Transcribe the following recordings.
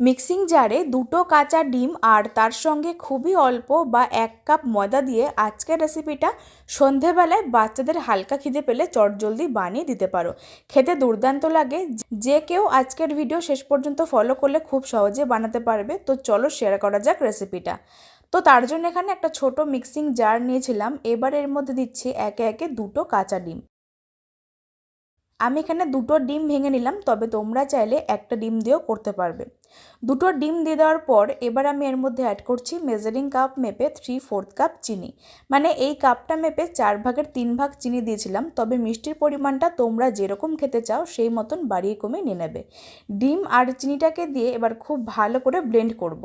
Mixing জারে দুটো কাঁচা ডিম আর তার সঙ্গে খুবই অল্প বা এক কাপ ময়দা দিয়ে আজকের রেসিপিটা সন্ধেবেলায় বাচ্চাদের হালকা খিদে পেলে চটজলদি বানিয়ে দিতে পারো। খেতে দুর্দান্ত লাগে। যে কেউ আজকের ভিডিও শেষ পর্যন্ত ফলো করলে খুব সহজে বানাতে পারবে। তো চলো শেয়ার করা যাক রেসিপিটা তো তার জন্য এখানে একটা ছোট মিক্সিং জার নিয়েছিলাম। এবার এর মধ্যে দিচ্ছি একে একে দুটো কাঁচা ডিম। আমি এখানে দুটো ডিম ভেঙে নিলাম, তবে তোমরা চাইলে একটা ডিম দিয়েও করতে পারবে। দুটো ডিম দিয়ে দেওয়ার পর এবার আমি এর মধ্যে অ্যাড করছি মেজারিং কাপ মেপে থ্রি ফোর্থ কাপ চিনি। মানে এই কাপটা মেপে চার ভাগের তিন ভাগ চিনি দিয়েছিলাম, তবে মিষ্টির পরিমাণটা তোমরা যেরকম খেতে চাও সেই মতন বাড়িয়ে কমে নিয়ে নেবে। ডিম আর চিনিটাকে দিয়ে এবার খুব ভালো করে ব্লেন্ড করব।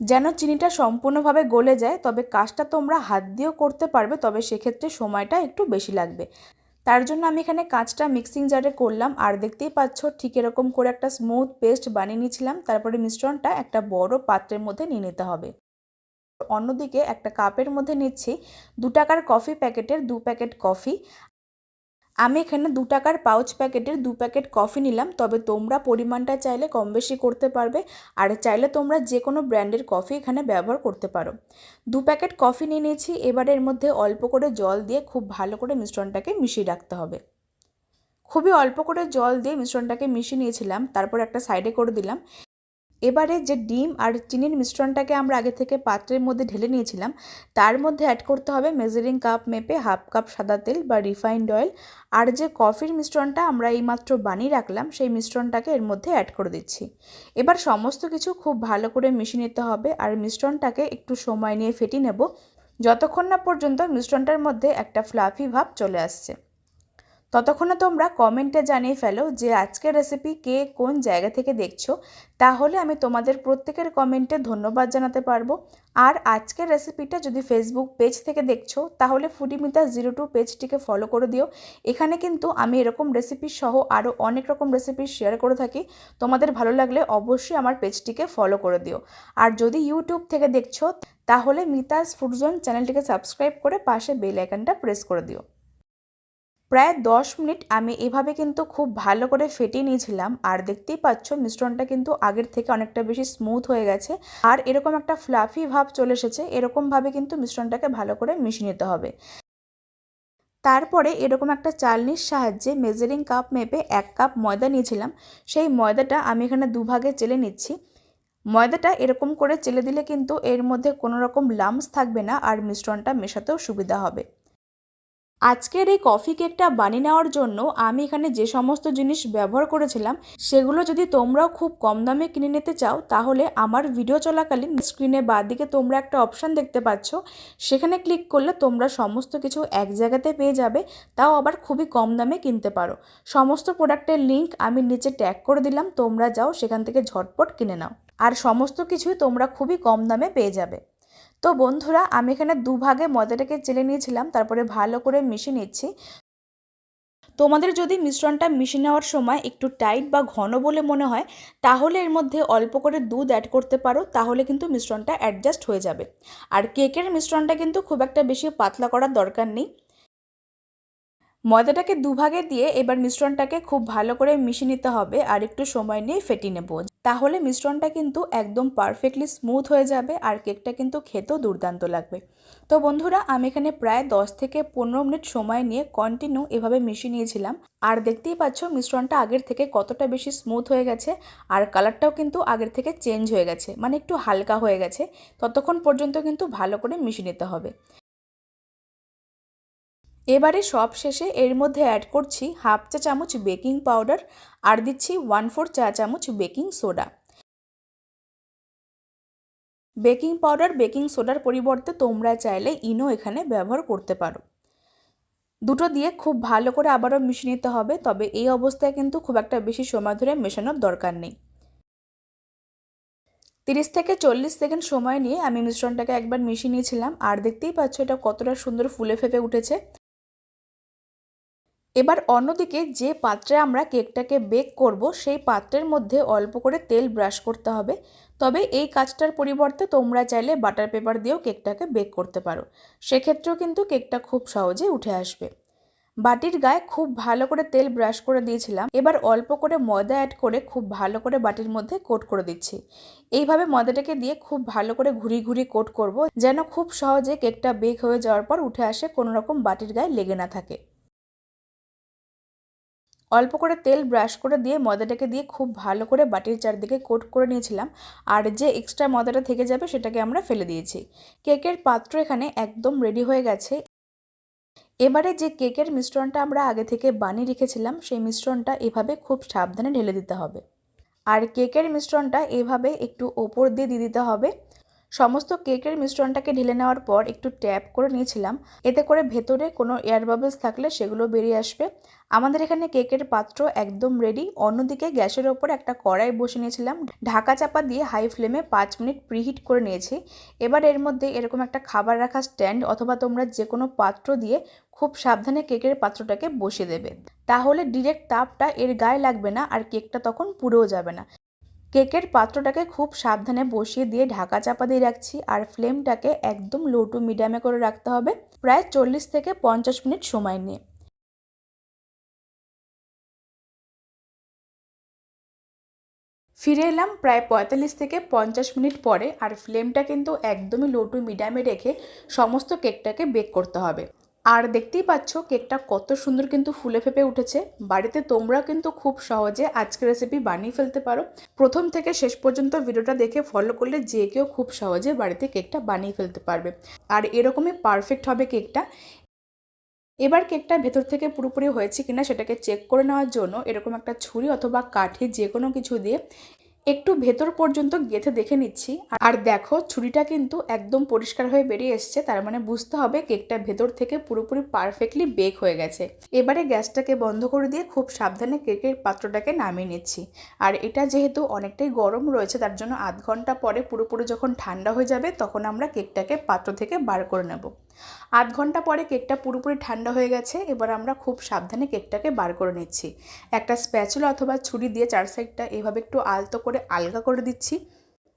যেন চিনিটা সম্পূর্ণভাবে গলে যায়, তবে কাজটা তোমরা হাত দিয়েও করতে পারবে, তবে সেক্ষেত্রে সময়টা একটু বেশি লাগবে। তার জন্য আমি এখানে কাঁচটা মিক্সিং জারে করলাম, আর দেখতেই পাচ্ছ ঠিক এরকম করে একটা স্মুথ পেস্ট বানিয়ে নিয়েছিলাম, তারপরে মিশ্রণটা একটা বড় পাত্রের মধ্যে নিয়ে নিতে হবে। অন্যদিকে একটা কাপের মধ্যে নিচ্ছি, দু টাকার কফি প্যাকেটের দু প্যাকেট কফি আমি এখানে দু টাকার পাউচ প্যাকেটের দু প্যাকেট কফি নিলাম, তবে তোমরা পরিমাণটা চাইলে কম বেশি করতে পারবে আর চাইলে তোমরা যে কোনো ব্র্যান্ডের কফি এখানে ব্যবহার করতে পারো। দু প্যাকেট কফি নিয়ে নিয়েছি, এবার এর মধ্যে অল্প করে জল দিয়ে খুব ভালো করে মিশ্রণটাকে মিশিয়ে রাখতে হবে। খুবই অল্প করে জল দিয়ে মিশ্রণটাকে মিশিয়ে নিয়েছিলাম, তারপর একটা সাইডে করে দিলাম। এবারে যে ডিম আর চিনির মিশ্রণটাকে আমরা আগে থেকে পাত্রের মধ্যে ঢেলে নিয়েছিলাম, তার মধ্যে অ্যাড করতে হবে মেজারিং কাপ মেপে হাফ কাপ সাদা তেল বা রিফাইন্ড অয়েল আর যে কফির মিশ্রণটা আমরা এইমাত্র বানিয়ে রাখলাম, সেই মিশ্রণটাকে এর মধ্যে অ্যাড করে দিচ্ছি। এবার সমস্ত কিছু খুব ভালো করে মিশিয়ে নিতে হবে, আর মিশ্রণটাকে একটু সময় নিয়ে ফেটিয়ে নেব, যতক্ষণ না পর্যন্ত মিশ্রণটার মধ্যে একটা ফ্লাফি ভাব চলে আসছে। ততক্ষণে তোমরা কমেন্টে জানিয়ে ফেলো যে আজকের রেসিপি কে কোন জায়গা থেকে দেখছ। তাহলে আমি তোমাদের প্রত্যেকের কমেন্টে ধন্যবাদ জানাতে পারব। আর আজকের রেসিপিটা যদি ফেসবুক পেজ থেকে দেখছ, তাহলে ফুডিমিতা জিরো টু পেজটিকে ফলো করে দিও। এখানে কিন্তু আমি এরকম রেসিপি সহ আরও অনেক রকম রেসিপি শেয়ার করে থাকি। তোমাদের ভালো লাগলে অবশ্যই আমার পেজটিকে ফলো করে দিও। আর যদি ইউটিউব থেকে দেখছ, তাহলে মিতাস ফুডজোন চ্যানেলটিকে সাবস্ক্রাইব করে পাশে বেল আইকনটা প্রেস করে দিও। প্রায় দশ মিনিট আমি এভাবে কিন্তু খুব ভালো করে ফেটিয়ে নিয়েছিলাম। আর দেখতেই পাচ্ছ, মিশ্রণটা কিন্তু আগের থেকে অনেকটা বেশি স্মুথ হয়ে গেছে। আর এরকম একটা ফ্লাফি ভাব চলে এসেছে এরকমভাবে কিন্তু মিশ্রণটাকে ভালো করে মিশিয়ে নিতে হবে। তারপরে এরকম একটা চালনির সাহায্যে মেজারিং কাপ মেপে এক কাপ ময়দা নিয়েছিলাম। সেই ময়দাটা আমি এখানে দুভাগে চেলে নিচ্ছি। ময়দাটা এরকম করে চেলে দিলে কিন্তু এর মধ্যে কোনো রকম লামস থাকবে না আর মিশ্রণটা মেশাতেও সুবিধা হবে। আজকের এই কফি কেকটা বানিয়ে নেওয়ার জন্য আমি এখানে যে সমস্ত জিনিস ব্যবহার করেছিলাম, সেগুলো যদি তোমরাও খুব কম দামে কিনে নিতে চাও, তাহলে আমার ভিডিও চলাকালীন স্ক্রিনে দিকে তোমরা একটা অপশান দেখতে পাচ্ছ। সেখানে ক্লিক করলে তোমরা সমস্ত কিছু এক জায়গাতে পেয়ে যাবে, তাও আবার খুবই কম দামে কিনতে পারো। সমস্ত প্রোডাক্টের লিঙ্ক আমি নিচে ট্যাগ করে দিলাম, তোমরা যাও সেখান থেকে ঝটপট কিনে নাও। আর সমস্ত কিছুই তোমরা খুবই কম দামে পেয়ে যাবে। তো বন্ধুরা, আমি এখানে দুভাগে ময়দাটাকে চেলে নিয়েছিলাম, তারপরে ভালো করে মিশিয়ে নিচ্ছি। তোমাদের যদি মিশ্রণটা মিশে নেওয়ার সময় একটু টাইট বা ঘন বলে মনে হয়, তাহলে এর মধ্যে অল্প করে দুধ অ্যাড করতে পারো, তাহলে কিন্তু মিশ্রণটা অ্যাডজাস্ট হয়ে যাবে। আর কেকের মিশ্রণটা কিন্তু খুব একটা বেশি পাতলা করার দরকার নেই। ময়দাটাকে দুভাগে দিয়ে এবার মিশ্রণটাকে খুব ভালো করে মিশিয়ে নিতে হবে আর একটু সময় নিয়ে ফেটিয়ে নেব। তাহলে মিশ্রণটা কিন্তু একদম পারফেক্টলি স্মুথ হয়ে যাবে আর কেকটা কিন্তু খেতেও দুর্দান্ত লাগবে। তো বন্ধুরা, আমি এখানে প্রায় 10 থেকে পনেরো মিনিট সময় নিয়ে কন্টিনিউ এভাবে মিশিয়ে নিয়েছিলাম। আর দেখতেই পাচ্ছ মিশ্রণটা আগের থেকে কতটা বেশি স্মুথ হয়ে গেছে আর কালারটাও কিন্তু আগের থেকে চেঞ্জ হয়ে গেছে মানে একটু হালকা হয়ে গেছে। ততক্ষণ পর্যন্ত কিন্তু ভালো করে মিশিয়ে নিতে হবে। এবারে সব শেষে এর মধ্যে অ্যাড করছি হাফ চা চামচ বেকিং পাউডার আর দিচ্ছি ওয়ান ফোর চা চামচ baking soda baking powder baking সোডার পরিবর্তে তোমরা চাইলে ইনো এখানে ব্যবহার করতে পারো। দুটো দিয়ে খুব ভালো করে আবারও মিশিয়ে নিতে হবে, তবে এই অবস্থায় কিন্তু খুব একটা বেশি সময় ধরে মেশানোর দরকার নেই। তিরিশ থেকে চল্লিশ সেকেন্ড সময় নিয়ে আমি মিশ্রণটাকে একবার মিশিয়ে নিয়েছিলাম, আর দেখতেই পাচ্ছ এটা কতটা সুন্দর ফুলে ফেপে উঠেছে। এবার অন্যদিকে যে পাত্রে আমরা কেকটাকে বেক করব, সেই পাত্রের মধ্যে অল্প করে তেল ব্রাশ করতে হবে। তবে এই কাজটার পরিবর্তে তোমরা চাইলে বাটার পেপার দিয়েও কেকটাকে বেক করতে পারো। সেক্ষেত্রেও কিন্তু কেকটা খুব সহজে উঠে আসবে। বাটির গায়ে খুব ভালো করে তেল ব্রাশ করে দিয়েছিলাম। এবার অল্প করে ময়দা অ্যাড করে খুব ভালো করে বাটির মধ্যে কোট করে দিচ্ছি। এইভাবে ময়দাটাকে দিয়ে খুব ভালো করে ঘুরি ঘুরি কোট করব, যেন খুব সহজে কেকটা বেক হয়ে যাওয়ার পর উঠে আসে কোনো রকম বাটির গায়ে লেগে না থাকে। অল্প করে তেল ব্রাশ করে দিয়ে ময়দাটাকে দিয়ে খুব ভালো করে বাটির চারদিকে কোট করে নিয়েছিলাম। আর যে এক্সট্রা ময়দাটা থেকে যাবে সেটাকে আমরা ফেলে দিয়েছি। কেকের পাত্র এখানে একদম রেডি হয়ে গেছে। এবারে যে কেকের মিশ্রণটা আমরা আগে থেকে বানিয়ে রেখেছিলাম, সেই মিশ্রণটা এভাবে খুব সাবধানে ঢেলে দিতে হবে। আর কেকের মিশ্রণটা এভাবে একটু ওপর দিয়ে দিয়ে দিতে হবে। সমস্ত কেকের মিশ্রণটাকে ঢেলে নেওয়ার পর একটু ট্যাপ করে নিয়েছিলাম। এতে করে ভেতরে কোনো এয়ার বাবলস থাকলে সেগুলো বেরিয়ে আসবে। আমাদের এখানে কেকের পাত্র একদম রেডি অন্যদিকে গ্যাসের ওপর একটা কড়াই বসে নিয়েছিলাম। ঢাকা চাপা দিয়ে হাই ফ্লেমে পাঁচ মিনিট প্রিহিট করে নিয়েছি। এবার এর মধ্যে এরকম একটা খাবার রাখা স্ট্যান্ড অথবা তোমরা যে কোনো পাত্র দিয়ে খুব সাবধানে কেকের পাত্রটাকে বসিয়ে দেবে। তাহলে ডিরেক্ট তাপটা এর গায়ে লাগবে না আর কেকটা তখন পুড়েও যাবে না। কেকের পাত্রটাকে খুব সাবধানে বসিয়ে দিয়ে ঢাকা চাপা দিয়ে রাখছি আর ফ্লেমটাকে একদম লো টু মিডিয়ামে করে রাখতে হবে প্রায় চল্লিশ থেকে পঞ্চাশ মিনিট সময় নিয়ে। ফিরে এলাম প্রায় পঁয়তাল্লিশ থেকে পঞ্চাশ মিনিট পরে আর ফ্লেমটা কিন্তু একদমই লো টু মিডিয়ামে রেখে সমস্ত কেকটাকে বেক করতে হবে। আর দেখতেই পাচ্ছ কেকটা কত সুন্দর কিন্তু ফুলে ফেপে উঠেছে। বাড়িতে তোমরা কিন্তু খুব সহজে আজকের রেসিপি বানিয়ে ফেলতে পারো। প্রথম থেকে শেষ পর্যন্ত ভিডিওটা দেখে ফলো করলে যে কেউ খুব সহজে বাড়িতে কেকটা বানিয়ে ফেলতে পারবে। আর এরকমই পারফেক্ট হবে কেকটা। এবার কেকটা ভেতর থেকে পুরোপুরি হয়েছে কিনা সেটাকে চেক করে নেওয়ার জন্য এরকম একটা ছুরি অথবা কাঠি যে কোনো কিছু দিয়ে একটু ভেতর পর্যন্ত গেথে দেখে নিচ্ছি। আর দেখো, ছুরিটা কিন্তু একদম পরিষ্কার হয়ে বেরিয়ে এসছে, তার মানে বুঝতে হবে কেকটা ভেতর থেকে পুরোপুরি পারফেক্টলি বেক হয়ে গেছে। এবারে গ্যাসটাকে বন্ধ করে দিয়ে খুব সাবধানে কেকের পাত্রটাকে নামিয়ে নিচ্ছি। আর এটা যেহেতু অনেকটাই গরম রয়েছে, তার জন্য আধ ঘণ্টা পরে পুরোপুরি যখন ঠান্ডা হয়ে যাবে, তখন আমরা কেকটাকে পাত্র থেকে বার করে নেব। আধ ঘণ্টা পরে কেকটা পুরোপুরি ঠান্ডা হয়ে গেছে, এবার আমরা খুব সাবধানে কেকটাকে বার করে নিচ্ছি। একটা স্প্যাচুলা অথবা ছুরি দিয়ে চার সাইডটা এভাবে একটু আলতো করে আলগা করে দিচ্ছি।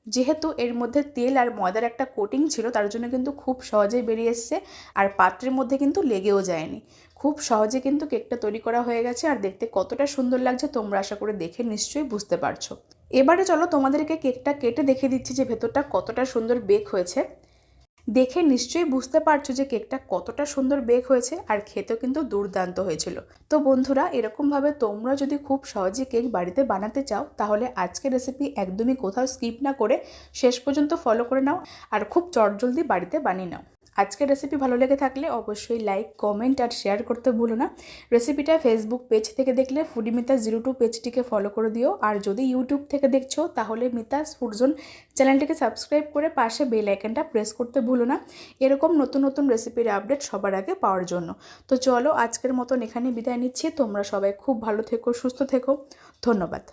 যেহেতু এর মধ্যে তেল আর ময়দার একটা কোটিং ছিল, তার জন্য কিন্তু খুব সহজেই বেরিয়ে এসছে আর পাত্রের মধ্যে কিন্তু লেগেও যায়নি। খুব সহজে কিন্তু কেকটা তৈরি করা হয়ে গেছে আর দেখতে কতটা সুন্দর লাগছে তোমরা আশা করে দেখে নিশ্চয়ই বুঝতে পারছ। এবারে চলো তোমাদেরকে কেকটা কেটে দেখে দিচ্ছি যে ভেতরটা কতটা সুন্দর বেক হয়েছে। দেখে নিশ্চয়ই বুঝতে পারছ যে কেকটা কতটা সুন্দর বেক হয়েছে আর খেতেও কিন্তু দুর্দান্ত হয়েছিল। তো বন্ধুরা, এরকমভাবে তোমরা যদি খুব সহজে কেক বাড়িতে বানাতে চাও, তাহলে আজকের রেসিপি একদমই কোথাও স্কিপ না করে শেষ পর্যন্ত ফলো করে নাও আর খুব চটজলদি বাড়িতে বানিয়ে নাও। আজকের রেসিপি ভালো লেগে থাকলে অবশ্যই লাইক কমেন্ট আর শেয়ার করতে ভুলো না। রেসিপিটা ফেসবুক পেজ থেকে দেখলে ফুডিমিতা জিরো টু পেজটিকে ফলো করে দিও। আর যদি ইউটিউব থেকে দেখছ, তাহলে মিতাস ফুডজোন চ্যানেলটিকে সাবস্ক্রাইব করে পাশে বেল আইকনটা প্রেস করতে ভুলো না। এরকম নতুন নতুন রেসিপির আপডেট সবার আগে পাওয়ার জন্য। তো চলো আজকের মতন এখানে বিদায় নিচ্ছি। তোমরা সবাই খুব ভালো থেকো, সুস্থ থেকো। ধন্যবাদ।